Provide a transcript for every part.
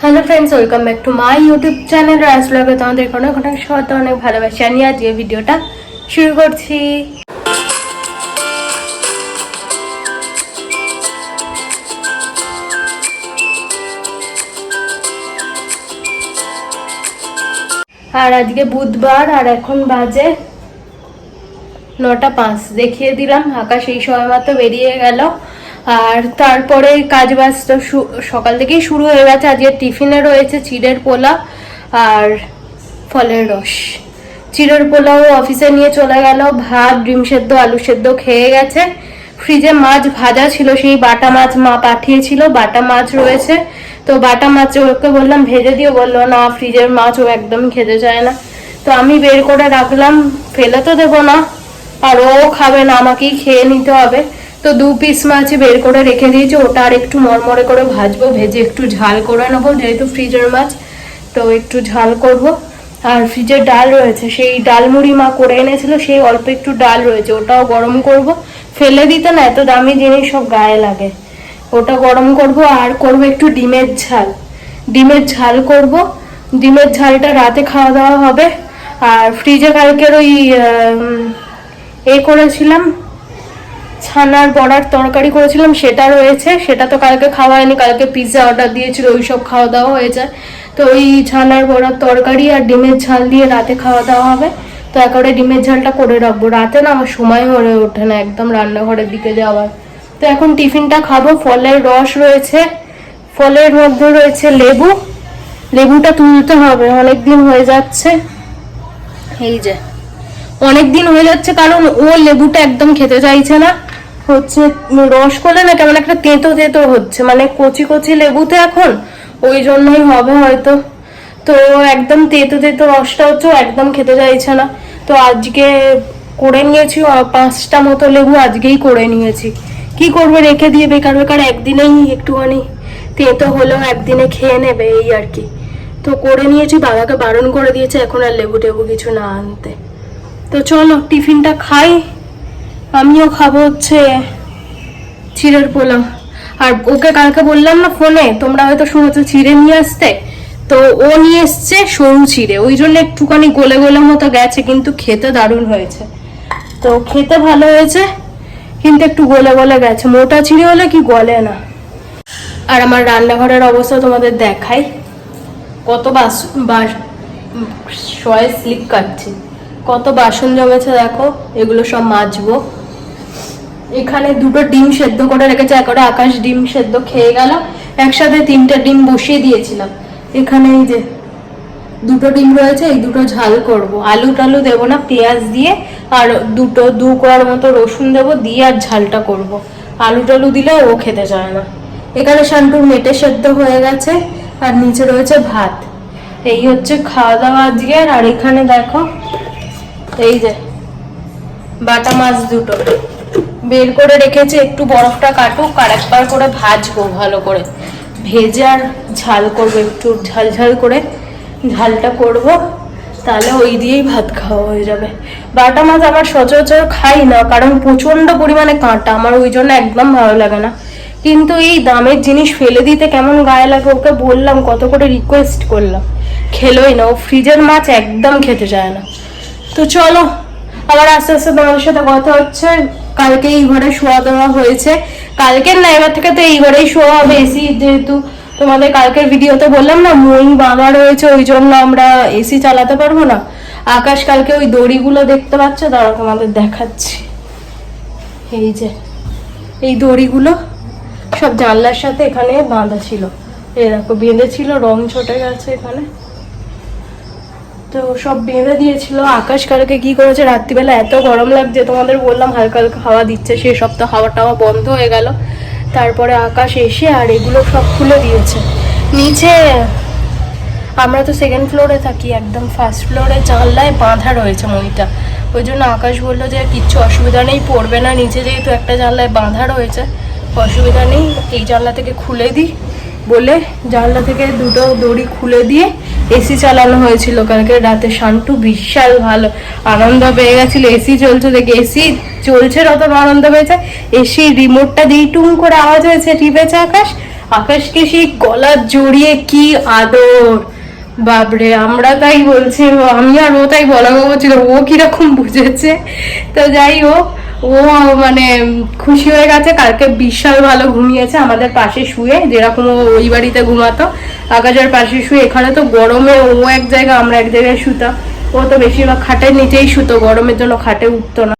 Hello friends welcome back to my YouTube channel Raj ব্লগে তোমাদের অনেক অনেক সহত অনেক ভালোবাসি আমি আজকে ভিডিওটা শুরু করছি। আর আজকে বুধবার, আর এখন বাজে নটা পাঁচ। দেখিয়ে দিলাম, আকাশ এই সময় মাত্র বেরিয়ে গেল। আর তারপরে কাজ বাজ তো শু- সকাল থেকেই শুরু হয়ে গেছে। আজকে টিফিনে রয়েছে চিড়ের পোলা আর ফলের রস। চিড়ের পোলাও অফিসে নিয়ে চলে গেল, ভাত, ডিম সেদ্ধ, আলু সেদ্ধ খেয়ে গেছে। ফ্রিজে মাছ ভাজা ছিল, সেই বাটা মাছ মা পাঠিয়েছিল, বাটা মাছ রয়েছে। তো বাটা মাছ ওকে বললাম, ভেজে দিও। বলল, না, ফ্রিজের মাছ ও একদম খেতে চায় না। তো আমি বের করে রাখলাম, ফেলে তো দেবো না, আর ও খাবে না, আমাকেই খেয়ে নিতে হবে। তো দু পিস মাছ বের করে রেখে দিয়েছি। ওটা আর একটু মরমরে করে ভাজবো, ভেজে একটু ঝাল করে নেব, যেহেতু ফ্রিজের মাছ, তো একটু ঝাল করব। আর ফ্রিজের ডাল রয়েছে, সেই ডাল মুড়ি মা করে এনেছিল, সেই অল্প একটু ডাল রয়েছে, ওটাও গরম করব। ফেলে দিতে না, এত দামি জিনিস সব গায়ে লাগে। ওটা গরম করব, আর করব একটু ডিমের ঝাল। ডিমের ঝাল করব। ডিমের ঝালটা রাতে খাওয়া দাওয়া হবে। আর ফ্রিজে কালকের ওই এ করেছিলাম ছানার বড়ার তরকারি করেছিলাম, সেটা রয়েছে। সেটা তো কালকে খাওয়া হয়নি কালকে পিৎজা অর্ডার দিয়েছিল ওই সব খাওয়া দাওয়া হয়ে যায়। তো ওই ছানার বড়ার তরকারি আর ডিমের ঝাল দিয়ে রাতে খাওয়া দাওয়া হবে। তো একেবারে ডিমের ঝালটা করে রাখব। রাতে না আমার সময় হয়ে ওঠে না, একদম রান্নাঘরের দিকে যাওয়ার। তো এখন টিফিনটা খাব, ফলের রস রয়েছে। ফলের মধ্যে রয়েছে লেবু। লেবুটা তুলতে হবে অনেক দিন হয়ে যাচ্ছে। এই যে অনেক দিন হয়ে যাচ্ছে কারণ ও লেবুটা একদম খেতে চাইছে না। হচ্ছে, রস করলে না কেমন একটা তেঁতো তেঁতো হচ্ছে। মানে কচি কচি লেবুতে এখন ওই জন্যই হবে হয়তো। তো একদম তেঁতো তেঁতো রসটা হচ্ছে একদম খেতে চাইছে না। তো আজকে করে নিয়েছি পাঁচটা মতো লেবু আজকেই করে নিয়েছি। কি করবে রেখে দিয়ে? বেকার বেকার একদিনেই একটুখানি তেঁতো হলেও একদিনে খেয়ে নেবে এই আর কি। তো করে নিয়েছি, বাবাকে বারণ করে দিয়েছে, এখন আর লেবু টেবু কিছু না আনতে। তো চলো, টিফিনটা খাই। আমিও খাব হচ্ছে চিড়ের পোলাও। আর ওকে কালকে বললাম না ফোনে, তোমরা হয়তো শুনেছো চিড়ে নিয়ে আসতে। তো ও নিয়ে এসছে সরু চিড়ে ওই জন্য একটুখানি গোলে গোলে মতো গেছে, কিন্তু খেতে দারুণ হয়েছে। তো খেতে ভালো হয়েছে, কিন্তু একটু গোলে গলে গেছে। মোটা চিড়ে হলে কি গলে না। আর আমার রান্নাঘরের অবস্থা তোমাদের দেখাই। কত বাস বাস শয়ে স্লিপ কাটছে। কত বাসন জমেছে দেখো, এগুলো সব মাজবো। এখানে দুটো ডিম সেদ্ধ করে রেখেছে একরে আকাশ ডিম সেদ্ধ খেয়ে গেল, একসাথে তিনটে ডিম বসিয়ে দিয়েছিলাম। এখানে এই যে দুটো ডিম রয়েছে, এই দুটো ঝাল করব। আলু টালু দেবো না, পেঁয়াজ দিয়ে, আর দুটো, দু কোয়ার মতো রসুন দেবো দিয়ে আর ঝালটা করব। আলু টালু দিলে ও খেতে চায় না। এখানে শান্টুর মেটে সেদ্ধ হয়ে গেছে, আর নিচে রয়েছে ভাত। এই হচ্ছে খাওয়া দাওয়া আজকের, আর এখানে দেখো, এই যে বাটা মাছ দুটো। বের করে রেখেছি, একটু বরফটা কাটুক আর একবার করে ভাজবো ভালো করে। ভেজে আর ঝাল করব, একটু ঝাল ঝাল করে ঝালটা করব, তাহলে ওই দিয়েই ভাত খাওয়া হয়ে যাবে। বাটা মাছ আবার সচরাচর খাই না, কারণ প্রচণ্ড পরিমাণে কাঁটা, আমার ওই জন্য একদম ভালো লাগে না। কিন্তু এই দামের জিনিস ফেলে দিতে কেমন গায়ে লাগে, ওকে বললাম, কত করে রিকোয়েস্ট করলাম। খেলোই না, ও ফ্রিজের মাছ একদম খেতে চায় না। তো চলো, আবার আস্তে আস্তে তোমাদের সাথে কথা হচ্ছে। কালকে এই ঘরে শোয়া দেওয়া হয়েছে। কালকের না, এবার থেকে তো এই ঘরেই শোয়া হবে এসি যেহেতু। তোমাদের কালকের ভিডিওতে বললাম না মই বাঁধা রয়েছে, ওই জন্য আমরা এসি চালাতে পারব না। আকাশ কালকে ওই দড়িগুলো দেখতে পাচ্ছ? তারা তোমাদের দেখাচ্ছি। এই যে, এই দড়িগুলো সব জানলার সাথে এখানে বাঁধা ছিল। এরকম বেঁধেছিল, রং ছটে গেছে এখানে। তো সব বেঁধে দিয়েছিল। আকাশ কালকে কি করেছে? রাত্রিবেলা এত গরম লাগছে, তোমাদের বললাম হালকা হালকা হাওয়া দিচ্ছে সেই তো হাওয়া টাওয়া বন্ধ হয়ে গেল। তারপরে আকাশ এসে আর এগুলো সব খুলে দিয়েছে। নিচে আমরা তো সেকেন্ড ফ্লোরে থাকি, একদম ফার্স্ট ফ্লোরে জানলায় বাঁধা রয়েছে মইটা ওই জন্য আকাশ বলল যে কিচ্ছু অসুবিধা নেই, পড়বে না। নিচে যেহেতু একটা জানলায় বাঁধা রয়েছে, অসুবিধা নেই। এই জানলা থেকে খুলে দিই। বলে জানলা থেকে দুটো দড়ি খুলে দিয়ে এসি চালানো হয়েছিল কালকে রাতে শান্টু বিশাল ভালো আনন্দ পেয়ে গেছিল। এসি চলছে দেখে, এসি চলছে রত আনন্দ পেয়েছে। এসি রিমোটটা দিয়ে টুম করে আওয়াজ হয়েছে টিপেছে আকাশ। আকাশকে সেই গলা জড়িয়ে কি আদর। বাপরে, আমরা তাই বলছি, আমি আর ও তাই বলা বলছিল, ও কীরকম বুঝেছে। তো যাই হোক ও মানে খুশি হয়ে গেছে, কালকে বিশাল ভালো ঘুমিয়েছে, আমাদের পাশে শুয়ে, যেরকম ও ওই বাড়িতে ঘুমাতো, আকাশের পাশে শুয়ে, এখানে তো গরমে ও এক জায়গায়, আমরা এক জায়গায় শুতাম ও তো বেশিরভাগ খাটের নিচেই শুতো, গরমের জন্য খাটে উঠতো না।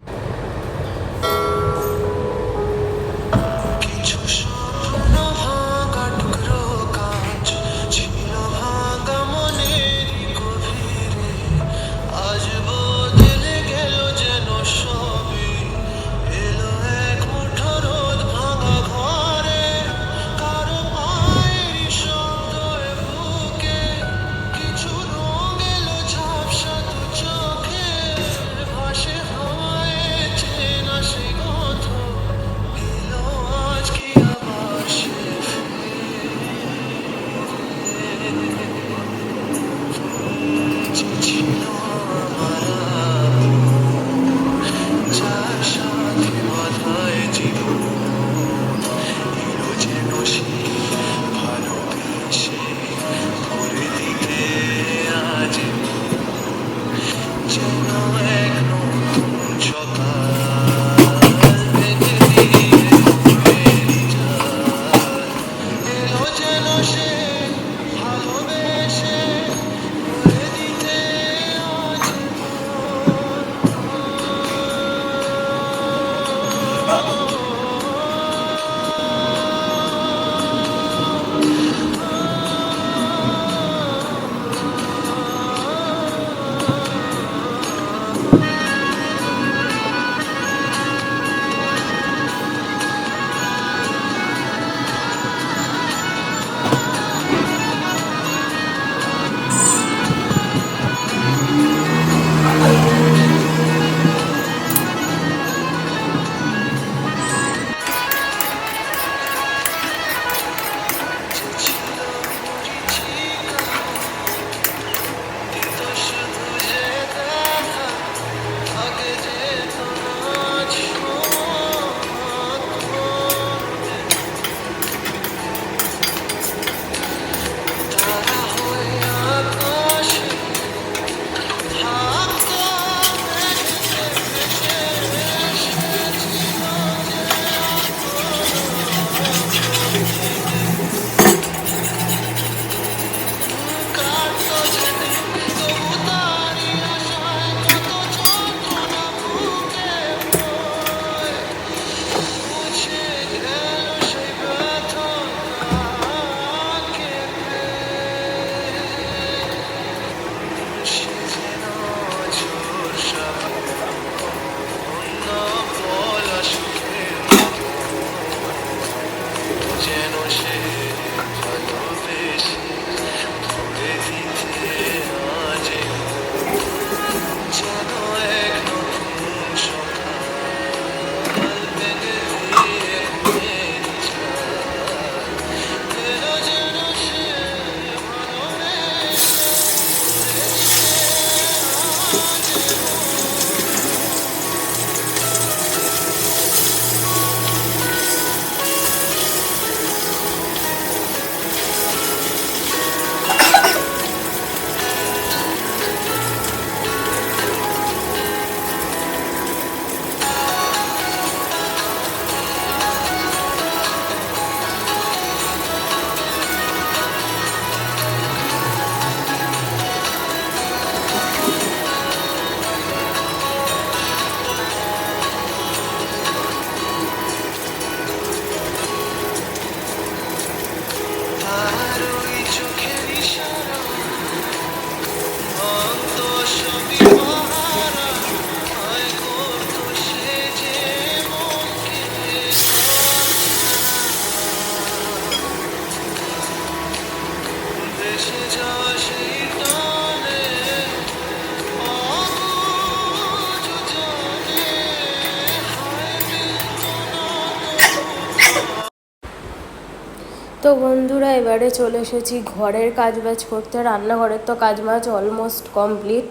তো বন্ধুরা, এবারে চলে এসেছি ঘরের কাজ বাজ করতে। রান্নাঘরের তো কাজ বাজ অলমোস্ট কমপ্লিট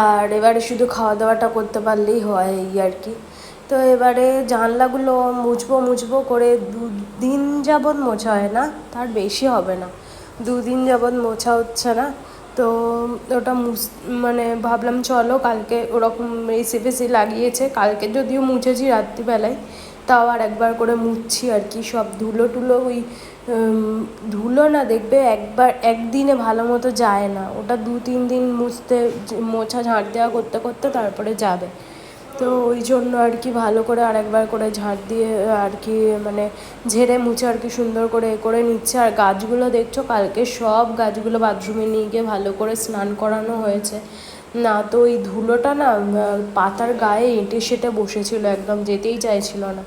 আর এবারে শুধু খাওয়া দাওয়াটা করতে পারলেই হয় এই আর কি। তো এবারে জানলাগুলো মুছবো মুছবো করে দুদিন যাবৎ মোছা হয় না, তার বেশি হবে না। দুদিন যাবৎ মোছা হচ্ছে না। তো ওটা মুছ মানে ভাবলাম চলো কালকে ওরকম এসি ফেসি লাগিয়েছে। কালকে যদিও মুছেছি রাত্রিবেলায়, তাও আর একবার করে মুছছি আর কি। সব ধুলো টুলো ওই ধুলো না দেখবে একবার, একদিনে ভালো মতো যায় না। ওটা দু তিন দিন মুছতে মোছা ঝাঁট দেওয়া করতে করতে তারপরে যাবে। তো ওই জন্য আর কি ভালো করে আরেকবার করে ঝাঁট দিয়ে আর কি মানে ঝেড়ে মুছে আর কি সুন্দর করে এ করে নিচ্ছে। আর গাছগুলো দেখছ, কালকে সব গাছগুলো বাথরুমে নিয়ে গিয়ে ভালো করে স্নান করানো হয়েছে। না, তো ওই ধুলোটা না পাতার গায়ে এঁটে সেটে বসেছিল, একদম যেতেই চাইছিল না।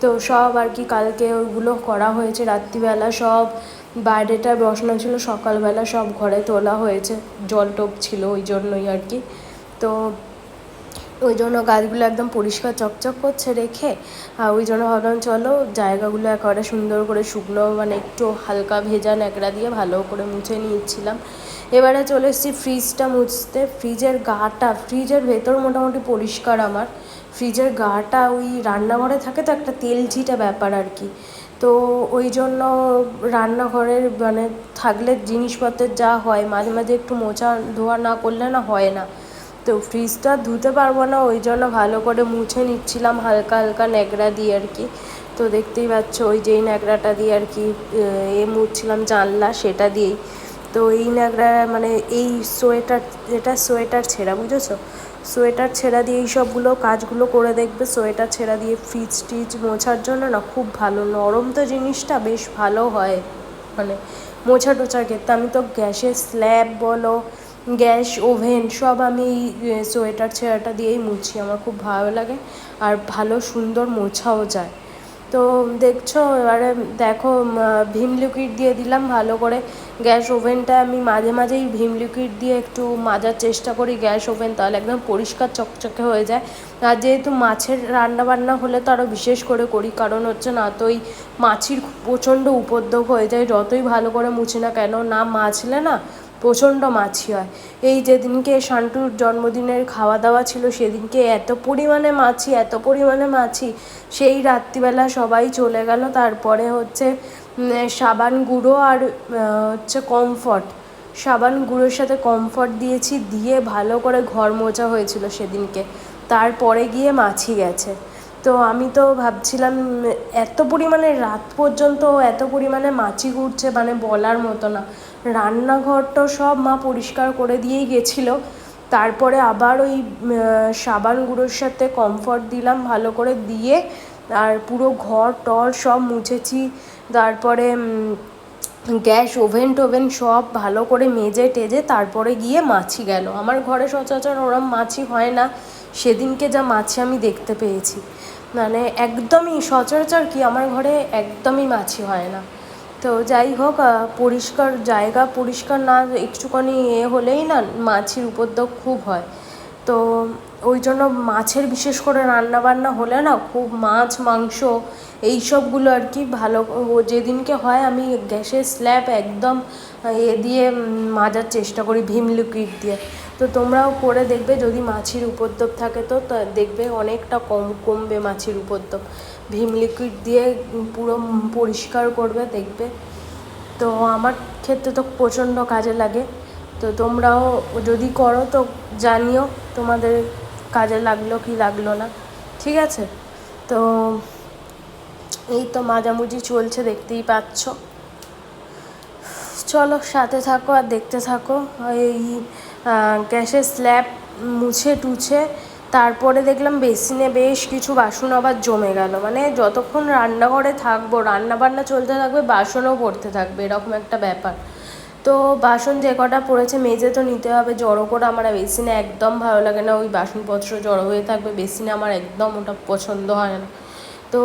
তো সব আর কি কালকে ওইগুলো করা হয়েছে, রাত্রিবেলা সব বাইরেটা বসানো ছিল, সকালবেলা সব ঘরে তোলা হয়েছে, জল টোপ ছিল ওই জন্যই আর কি। তো ওই জন্য গাছগুলো একদম পরিষ্কার চকচক করছে রেখে ওই জন্য ভাবলাম চলো জায়গাগুলো একেবারে সুন্দর করে শুকনো মানে একটু হালকা ভেজা ন্যাকড়া দিয়ে ভালো করে মুছে নিচ্ছিলাম এবারে চলে এসেছি ফ্রিজটা মুছতে। ফ্রিজের গাটা, ফ্রিজের ভেতর মোটামুটি পরিষ্কার আমার। ফ্রিজের গাটা ওই রান্নাঘরে থাকে তো একটা তেল ছিটা ব্যাপার আর কি। তো ওই জন্য রান্নাঘরের মানে থাকলে জিনিসপত্রের যা হয়, মাঝে মাঝে একটু মোছা ধোয়া না করলে না হয় না। তো ফ্রিজটা ধুতে পারব না, ওই জন্য ভালো করে মুছে নিচ্ছিলাম হালকা হালকা ন্যাকড়া দিয়ে আর কি। তো দেখতেই পাচ্ছ, ওই যেই ন্যাকড়াটা দিয়ে আর কি, এ মুছছিলাম জানলা সেটা দিয়েই। তো এই ন্যাকড়া মানে এই সোয়েটার, এটা সোয়েটার ছেঁড়া, বুঝেছ? সোয়েটার ছেঁড়া দিয়ে এই সবগুলো কাজগুলো করে দেখবে, সোয়েটার ছেঁড়া দিয়ে ফ্রিজ টিজ মোছার জন্য না খুব ভালো, নরম তো জিনিসটা, বেশ ভালো হয়। মানে মোছা টোছার ক্ষেত্রে আমি তো গ্যাসের স্ল্যাব বলো গ্যাস, ওভেন সব আমি এই সোয়েটার ছেঁড়াটা দিয়েই মুছি। আমার খুব ভালো লাগে আর ভালো সুন্দর মোছাও যায়। তো দেখছ, এবারে দেখো ভীম লিকুইড দিয়ে দিলাম ভালো করে। গ্যাস ওভেনটা আমি মাঝে মাঝেই ভীম লিকুইড দিয়ে একটু মাজার চেষ্টা করি গ্যাস ওভেন, তাহলে একদম পরিষ্কার চকচকে হয়ে যায়। আর যেহেতু মাছের রান্না বান্না হলে তো আরও বিশেষ করে করি, কারণ হচ্ছে না তো ওই মাছির প্রচণ্ড উপদ্রব হয়ে যায়। যতই ভালো করে মুছি না কেন, না মাছলে না প্রচণ্ড মাছি হয়। এই যেদিনকে শান্টুর জন্মদিনের খাওয়া দাওয়া ছিল, সেদিনকে এত পরিমাণে মাছি, এত পরিমাণে মাছি, সেই রাত্রিবেলা সবাই চলে গেল। তারপরে হচ্ছে সাবান গুঁড়ো আর হচ্ছে কমফর্ট সাবান গুঁড়োর সাথে কমফর্ট দিয়েছি, দিয়ে ভালো করে ঘর মোছা হয়েছিল সেদিনকে। তারপরে গিয়ে মাছি গেছে। তো আমি তো ভাবছিলাম এত পরিমাণে রাত পর্যন্ত এত পরিমাণে মাছি ঘুরছে মানে বলার মতো না। রান্নাঘরটা সব মা পরিষ্কার করে দিয়েই গেছিল। তারপরে আবার ওই সাবান গুঁড়োর সাথে কমফর্ট দিলাম ভালো করে দিয়ে, আর পুরো ঘর টর সব মুছেছি। তারপরে গ্যাস ওভেন টোভেন সব ভালো করে মেজে টেজে তারপরে গিয়ে মাছি গেল। আমার ঘরে সচরাচর ওরম মাছি হয় না, সেদিনকে যা মাছি আমি দেখতে পেয়েছি। মানে একদমই, সচরাচর কি আমার ঘরে একদমই মাছি হয় না। তো যাই হোক পরিষ্কার জায়গা পরিষ্কার না, একটুখানি এ হলেই না, মাছির উপদ্রব খুব হয়। তো ওই জন্য মাছের বিশেষ করে রান্না বান্না হলে না, খুব মাছ, মাংস এই সবগুলো আর কি ভালো যেদিনকে হয় আমি গ্যাসের স্ল্যাব একদম এ দিয়ে মাজার চেষ্টা করি, ভীম লিকুইড দিয়ে। তো তোমরাও করে দেখবে, যদি মাছির উপদ্রব থাকে তো দেখবে অনেকটা কম, কমবে মাছির উপদ্রব। ভীম লিকুইড দিয়ে পুরো পরিষ্কার করবে, দেখবে। তো আমার ক্ষেত্রে তো প্রচণ্ড কাজে লাগে। তো তোমরাও যদি করো তো জানিও তোমাদের কাজে লাগল কি লাগল না। ঠিক আছে? তো এই তো মাঝামুঝি চলছে, দেখতেই পাচ্ছ। চলো, সাথে থাকো আর দেখতে থাকো। এই গ্যাসের স্ল্যাব মুছে টুছে, তারপরে দেখলাম বেসিনে বেশ কিছু বাসন আবার জমে গেল। মানে যতক্ষণ রান্নাঘরে থাকব রান্না বান্না চলতে থাকবে, বাসনও পড়তে থাকবে, এরকম একটা ব্যাপার। তো বাসন যে কটা পড়েছে, মেজে তো নিতে হবে, জড়ো করে আমার বেসিনে একদম ভালো লাগে না, ওই বাসনপত্র জড়ো হয়ে থাকবে, বেসিনে আমার একদম ওটা পছন্দ হয় না। তো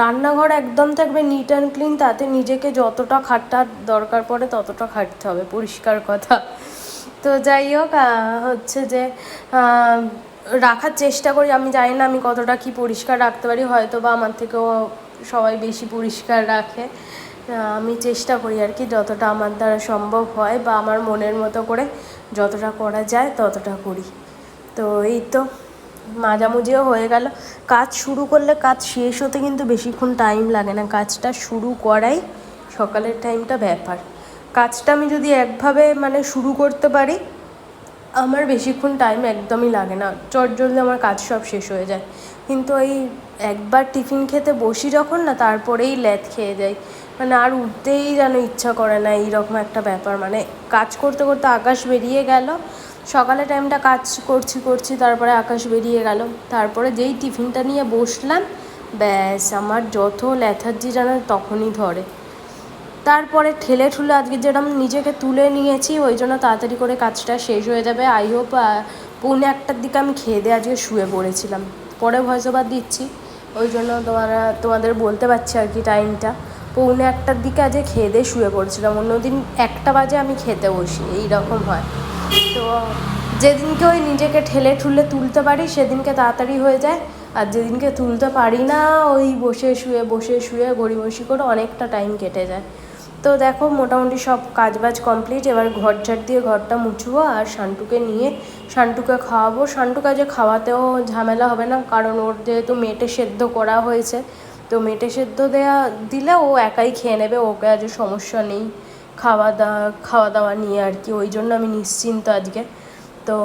রান্নাঘর একদম থাকবে নিট অ্যান্ড ক্লিন তাতে নিজেকে যতটা খাটার দরকার পড়ে ততটা খাটতে হবে, পরিষ্কার কথা। তো যাই হোক হচ্ছে যে রাখার চেষ্টা করি। আমি জানি না আমি কতটা কি পরিষ্কার রাখতে পারি। হয়তো বা আমার থেকেও সবাই বেশি পরিষ্কার রাখে। আমি চেষ্টা করি আর কি যতটা আমার দ্বারা সম্ভব হয় বা আমার মনের মতো করে যতটা করা যায় ততটা করি। তো এই তো, মাঝামুঝিও হয়ে গেল। কাজ শুরু করলে কাজ শেষ হতে কিন্তু বেশিক্ষণ টাইম লাগে না। কাজটা শুরু করাই সকালের টাইমটা ব্যাপার। কাজটা আমি যদি একভাবে মানে শুরু করতে পারি, আমার বেশিক্ষণ টাইম একদমই লাগে না। চট জলদি আমার কাজ সব শেষ হয়ে যায়। কিন্তু এই একবার টিফিন খেতে বসি যখন না, তারপরেই ল্যাদ খেয়ে যাই। মানে আর উঠতেই যেন ইচ্ছা করে না, এইরকম একটা ব্যাপার। মানে কাজ করতে করতে আকাশ বেরিয়ে গেল। সকালে টাইমটা কাজ করছি করছি, তারপরে আকাশ বেরিয়ে গেল। তারপরে যেই টিফিনটা নিয়ে বসলাম, ব্যাস, আমার যত ল্যাথার্জি যেন তখনই ধরে। তারপরে ঠেলে ঠুলে আজকে যেরকম নিজেকে তুলে নিয়েছি, ওই জন্য তাড়াতাড়ি করে কাজটা শেষ হয়ে যাবে। আই হোপ পৌনে একটার দিকে আমি খেয়ে দিয়ে আজকে শুয়ে পড়েছিলাম। পরে ভয়েস ওভার দিচ্ছি। ওই জন্য তোমারা, তোমাদের বলতে পারছি আর কি টাইমটা পৌনে একটার দিকে আজকে খেয়ে দিয়ে শুয়ে পড়েছিলাম। অন্যদিন একটা বাজে আমি খেতে বসি এই রকম হয়। তো যেদিনকে ওই নিজেকে ঠেলে ঠুলে তুলতে পারি, সেদিনকে তাড়াতাড়ি হয়ে যায়। আর যেদিনকে তুলতে পারি না, ওই বসে শুয়ে বসে শুয়ে গড়িমসি করে অনেকটা টাইম কেটে যায়। তো দেখো মোটামুটি সব কাজবাজ কমপ্লিট এবার ঘর ঝাড় দিয়ে ঘরটা মুছবো আর শান্টুকে নিয়ে শান্টুকে খাওয়াবো। শান্টু কাজে খাওয়াতেও ঝামেলা হবে না, কারণ ওর যেহেতু মেটে সেদ্ধ করা হয়েছে, তো মেটে সেদ্ধ দেওয়া দিলে ও একাই খেয়ে নেবে, ওকে আজ সমস্যা নেই খাওয়া দাওয়া খাওয়া দাওয়া নিয়ে আর কি, ওই জন্য আমি নিশ্চিন্ত আজকে। তো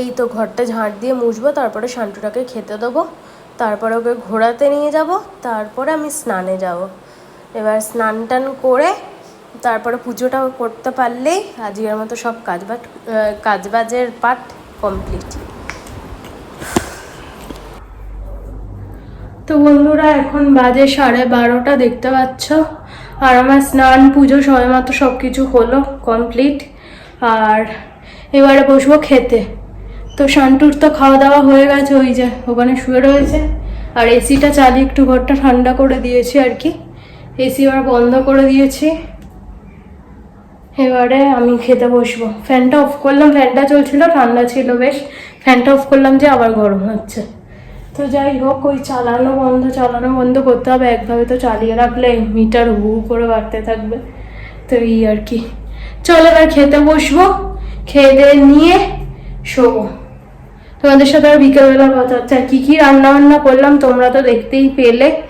এই তো ঘরটা ঝাঁট দিয়ে মুছবো, তারপরে শান্টুটাকে খেতে দেবো, তারপরে ওকে ঘোরাতে নিয়ে যাব, তারপরে আমি স্নানে যাব। এবার স্নান টান করে তারপরে পুজোটা করতে পারলেই আজকের মতো সব কাজবাজ কাজবাজের পার্ট কমপ্লিট তো বন্ধুরা, এখন বাজে সাড়ে বারোটা, দেখতে পাচ্ছ? আর আমার স্নান, পুজো সবাই মাত্র সব কিছু হলো কমপ্লিট আর এবারে বসবো খেতে। তো শান্টুর তো খাওয়া দাওয়া হয়ে গেছে, ওই যে ওখানে শুয়ে রয়েছে। আর এসিটা চালিয়ে একটু ঘরটা ঠান্ডা করে দিয়েছি আর কি। এসি এবার বন্ধ করে দিয়েছি। এবারে আমি খেতে বসবো। ফ্যানটা অফ করলাম, ফ্যানটা চলছিল, ঠান্ডা ছিল বেশ। ফ্যানটা অফ করলাম যে আবার গরম হচ্ছে। তো যাই হোক, ওই চালানো বন্ধ চালানো বন্ধ করতে হবে। একভাবে তো চালিয়ে রাখলে মিটার হু করে বাড়তে থাকবে। তো এই আর কি। চলো এবার খেতে বসবো, খেয়ে নিয়ে শোবো। তোমাদের সাথে আর বিকেলবেলা কথা হচ্ছে। আর কী কী রান্না বান্না করলাম তোমরা তো দেখতেই পেলে।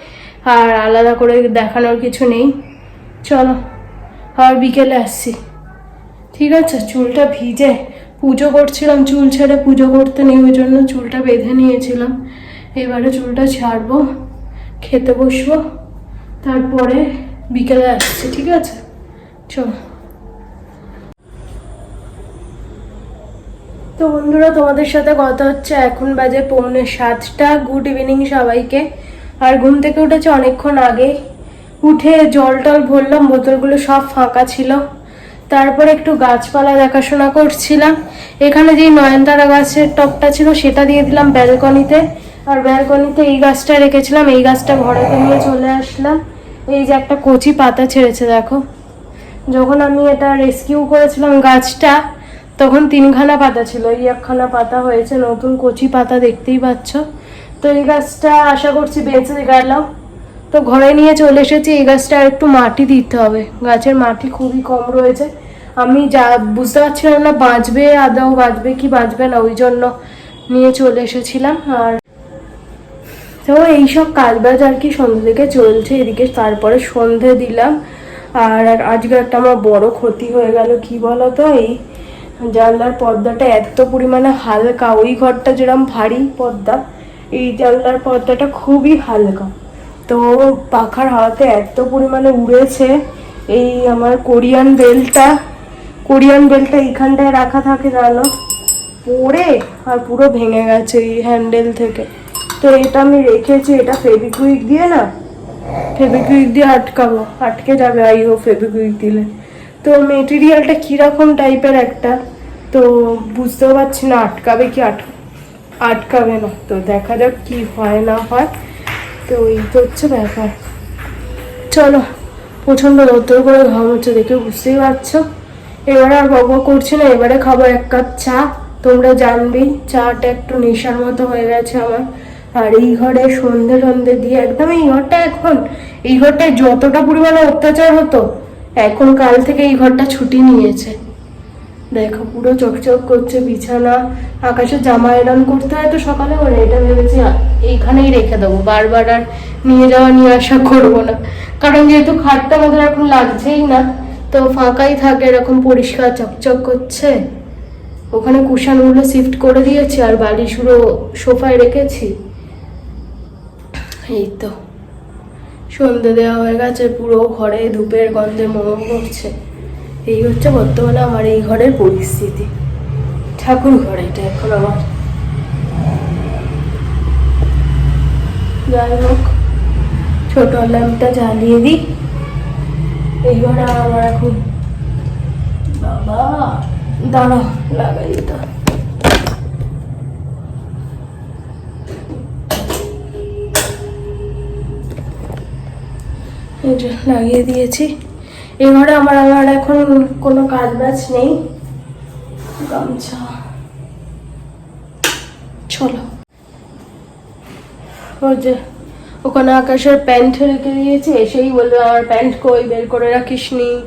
আর আলাদা করে দেখানোর কিছু নেই। চলো, আর বিকেলে আসছি। ঠিক আছে, চুলটা ভিজে পুজো করছিলাম, চুল ছেড়ে পুজো করতে নেই, ওই জন্য চুলটা বেঁধে নিয়েছিলাম। এবারে চুলটা ছাড়বো, খেতে বসবো, তারপরে বিকেলে আসছি, ঠিক আছে? চলো। তো বন্ধুরা, তোমাদের সাথে কথা হচ্ছে, এখন বাজে পৌনে সাতটা। গুড ইভিনিং সবাইকে। আর ঘুম থেকে উঠেছে অনেকক্ষণ আগে। উঠে জল টল ভরলাম, বোতলগুলো সব ফাঁকা ছিল। তারপর একটু গাছপালা দেখাশোনা করছিলাম। এখানে যেই নয়নতারা গাছের টপটা ছিল সেটা দিয়ে দিলাম ব্যালকনিতে। আর ব্যালকনিতে এই গাছটা রেখেছিলাম, এই গাছটা ঘরেতে নিয়ে চলে আসলাম। এই যে একটা কচি পাতা ছেড়েছে, দেখো। যখন আমি এটা রেস্কিউ করেছিলাম গাছটা, তখন তিনখানা পাতা ছিল। এই একখানা পাতা হয়েছে, নতুন কচি পাতা দেখতেই পাচ্ছ। তো এই গাছটা আশা করছি বেঁচে গেল তো ঘরে নিয়ে চলে এসেছি, এই গাছটা আর একটু মাটি দিতে হবে। গাছের মাটি খুবই কম রয়েছে। আমি যা বুঝতে পারছিলাম না, বাঁচবে আদৌ, বাঁচবে কি বাঁচবে না, ওই জন্য নিয়ে চলে এসেছিলাম। আর তো এইসব কাজবাজ আর কি সন্ধ্যে থেকে চলছে এদিকে, তারপরে সন্ধে দিলাম। আর আর আজকে একটা আমার বড় ক্ষতি হয়ে গেল, কি বলতো? এই জানলার পর্দাটা এত পরিমাণে হালকা, ওই ঘরটা যেরকম ভারী পর্দা এই জানলার পর্দাটা খুবই হালকা। তো পাখার হাওয়াতে এত পরিমাণে উড়েছে, এই আমার কোরিয়ান বেলটা কোরিয়ান বেলটা এইখানটায় রাখা থাকে, জানো? পড়ে আর পুরো ভেঙে গেছে এই হ্যান্ডেল থেকে। তো এটা আমি রেখেছি, এটা ফেবিকুইক দিয়ে না? ফেবিকুইক দিয়ে আটকাবো, আটকে যাবে আইও ফেবিকুইক দিলে। তো মেটেরিয়ালটা কীরকম টাইপের একটা? তো বুঝতেও পারছি না, আটকাবে কি আট আটকাবে না। তো দেখা যাক কি হয় না হয়। তো এই তো হচ্ছে ব্যাপার। চলো, প্রচণ্ড রোদ্দুর করে ঘাম হচ্ছে দেখে বুঝতেই পারছ। এবারে আর বক করছি না, এবারে খাব এক কাপ চা। তোমরা জানবেই চাটা একটু নেশার মতো হয়ে গেছে আমার। আর এই ঘরে সন্ধে সন্ধে দিয়ে একদম এই ঘরটা এখন, এই ঘরটায় যতটা পরিমাণে অত্যাচার হতো, এখন কাল থেকে এই ঘরটা ছুটি নিয়েছে। দেখো, পুরো চকচক করছে, বিছানা, আকাশে জামা এরম করতে হয় তো সকালে করে, এটা ভেবেছি এইখানেই রেখে দেবো। বারবার আর নিয়ে যাওয়া, নিয়ে আসা করব না। কারণ যেহেতু খাটটা আমাদের এখন লাগছেই না, তো ফাঁকাই থাকে, এরকম পরিষ্কার চকচক করছে। ওখানে কুশানগুলো শিফট করে দিয়েছি, আর বালিশগুলো সোফায় রেখেছি। এই তো। সন্ধে দেওয়া হয়ে গেছে, পুরো ঘরে ধূপের গন্ধে মোমো করছে। এই হচ্ছে বর্তমানে আমার এই ঘরের পরিস্থিতি। ঠাকুর ঘর এটা এখন আমার। যাই হোক, ছোট ল্যাম্পটা জ্বালিয়ে দিই। এই ঘরে আমার এখন বাবা, দাঁড়া, লাগাই এটা। লাগিয়ে দিয়েছি। এই ঘরে আমার আমার এখন কোনো কাজ বাজ নেই। গামছা। চলো। ওই যে, ওখানে আকাশের প্যান্ট রেখে দিয়েছে, এসেই বলবে আমার প্যান্ট কই? বের করে রাখিস নি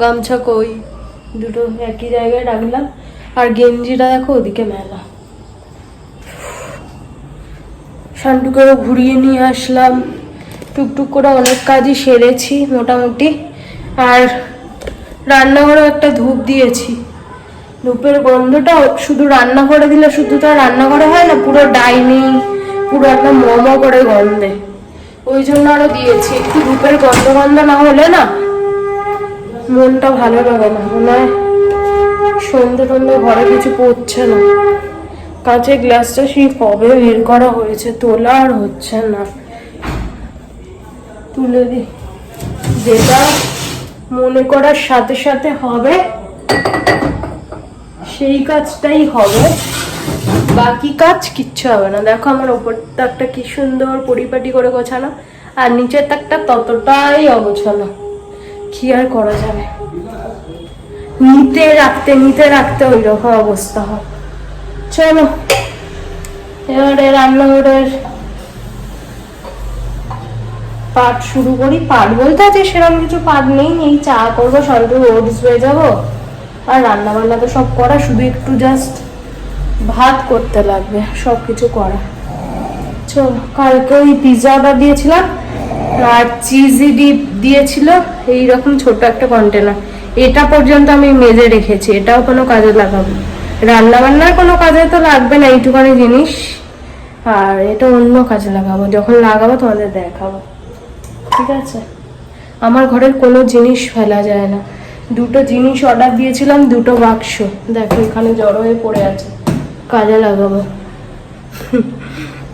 গামছা কই? দুটো একই জায়গায় রাখলাম। আর গেঞ্জিটা দেখো, ওদিকে মেলা। শান্টুকেও ঘুরিয়ে নিয়ে আসলাম। টুকটুক করে অনেক কাজই সেরেছি, মোটামুটি। আর রান্নাঘরেও একটা ধূপ দিয়েছি। ধূপের গন্ধটা শুধু রান্নাঘরে দিলে শুধু তো রান্নাঘরে হয় না, পুরো ডাইনিং, পুরো একটা মোমো করে গন্ধে। ওই জন্য আরও দিয়েছি। একটু ধূপের গন্ধ গন্ধ না হলে না মনটা ভালো লাগে না। মনে হয় সন্ধে টন্ধে ঘরে কিছু পড়ছে না। কাঁচের গ্লাসটা সেই কবে বের করা হয়েছে তোলা আর হচ্ছে না। তুলে দি। যেটা মনে করার সাথে সাথে হবে। সেই কাজটাই হবে। বাকি কাজ কিচ্ছু হবে না। দেখো আমার ওপর তাকটা কি সুন্দর পরিপাটি করে গোছানো। আর নিচের তাকটা ততটাই অগোছানো কি আর করা যাবে? নিতে রাখতে নিতে রাখতে ওই রকম অবস্থা হয়। চলো, এবারে রান্নাঘরের পাঠ শুরু করি। পাঠ বলতে আছে সেরকম কিছু পাঠ নেই এই চা করব, সন্ধ্যে ওটস হয়ে যাব। আর রান্না বান্না তো সব করা, শুধু একটু জাস্ট ভাত করতে লাগবে, সব কিছু করা। চল, কালকে ওই পিৎজা অর্ডার দিয়েছিলাম, আর চিজি ডিপ দিয়েছিল, এইরকম ছোট একটা কন্টেনার এটা পর্যন্ত আমি মেজে রেখেছি, এটাও কোনো কাজে লাগাবো। রান্না বান্নার কোনো কাজে তো লাগবে না, এইটুখানি জিনিস। আর এটা অন্য কাজে লাগাবো, যখন লাগাবো তোমাদের দেখাবো। ঠিক আছে? আমার ঘরের কোনো জিনিস ফেলা যায় না। দুটো জিনিস অর্ডার দিয়েছিলাম, দুটো বাক্স। দেখো, এখানে জড়ো হয়ে পড়ে আছে। কাজে লাগাবো।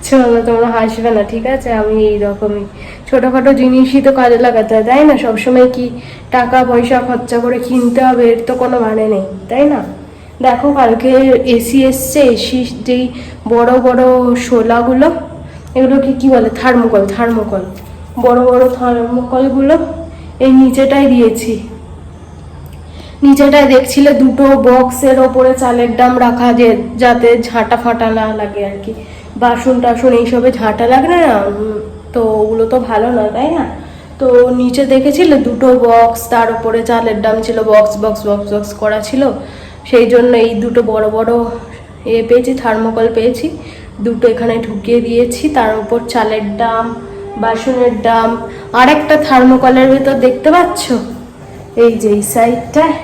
চলো, তোমরা হাসবে না, ঠিক আছে? আমি এইরকমই। ছোটোখাটো জিনিসই তো কাজে লাগাতে হয়, তাই না? সবসময় কি টাকা, পয়সা, খরচা করে কিনতে হবে, এর তো কোনো মানে নেই, তাই না? দেখো, কালকে এসি এসছে এসি যেই বড় বড় শোলাগুলো, এগুলোকে কি বলে? Thermocol thermocol. বড় বড় থার্মোকলগুলো এই নিচেটাই দিয়েছি। নিচেটায় দেখছিলে দুটো বক্সের ওপরে চালের ডাম রাখা যে যাতে ঝাঁটা ফাটা না লাগে আর কি। বাসন টাসন এইসবে ঝাঁটা লাগে না? তো ওগুলো তো ভালো না, তাই না? তো নিচে দেখেছিলে দুটো বক্স, তার উপরে চালের ডাম ছিল, বক্স বক্স বক্স বক্স করা ছিল। সেই জন্য এই দুটো বড় বড় এ পেয়েছি, থার্মোকল পেয়েছি। দুটো এখানে ঢুকিয়ে দিয়েছি, তার উপর চালের ডাম বাসনের ডাম আর একটা থার্মোকলের ভেতর দেখতে পাচ্ছ? এই যে এই সাইডটায়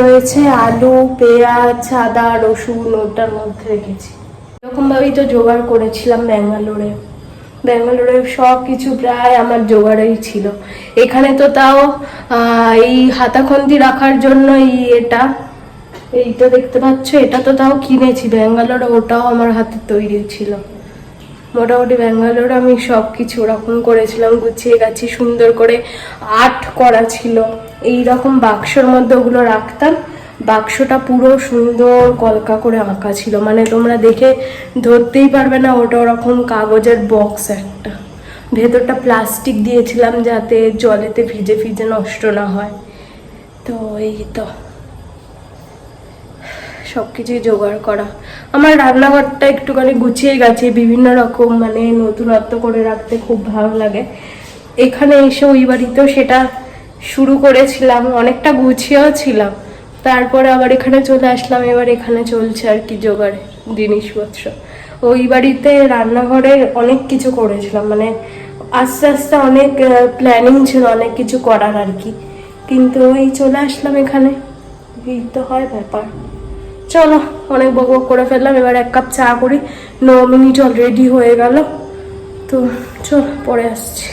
রয়েছে আলু, পেঁয়াজ, আদা, রসুন, ওটার মধ্যে রেখেছি। এরকম ভাবেই তো জোগাড় করেছিলাম ব্যাঙ্গালোরে। ব্যাঙ্গালোরে সব কিছু প্রায় আমার জোগাড়ই ছিল। এখানে তো তাও এই হাতাখন্তি রাখার জন্য এই এটা, এইটা দেখতে পাচ্ছ? এটা তো তাও কিনেছি। ব্যাঙ্গালোরে ওটাও আমার হাতে তৈরি ছিল। মোটামুটি ব্যাঙ্গালোরে আমি সব কিছু ওরকম করেছিলাম, গুছিয়ে গেছি, সুন্দর করে আর্ট করা ছিল। এই রকম বাক্সর মধ্যে ওগুলো রাখতাম, বাক্সটা পুরো সুন্দর কলকা করে আঁকা ছিল। মানে তোমরা দেখে ধরতেই পারবে না ওটা ওরকম কাগজের বক্স একটা। ভেতরটা প্লাস্টিক দিয়েছিলাম যাতে জলেতে ভিজে ভিজে নষ্ট না হয়। তো এই তো। সব কিছুই জোগাড় করা। আমার রান্নাঘরটা একটুখানি গুছিয়ে গেছে, বিভিন্ন রকম মানে নতুনত্ব করে রাখতে খুব ভালো লাগে। এখানে এসে ওই বাড়িতেও সেটা শুরু করেছিলাম, অনেকটা গুছিয়েও ছিলাম। তারপরে আবার এখানে চলে আসলাম, এবার এখানে চলছে আর কি জোগাড় জিনিসপত্র। ওই বাড়িতে রান্নাঘরে অনেক কিছু করেছিলাম মানে আস্তে আস্তে অনেক প্ল্যানিং ছিল, অনেক কিছু করার আর কি। কিন্তু ওই চলে আসলাম এখানে, এই তো হয় ব্যাপার। চলো, অনেক বক বক করে ফেললাম, এবার এক কাপ চা করি। ন মিনিট অলরেডি হয়ে গেল। তো চল, পরে আসছি।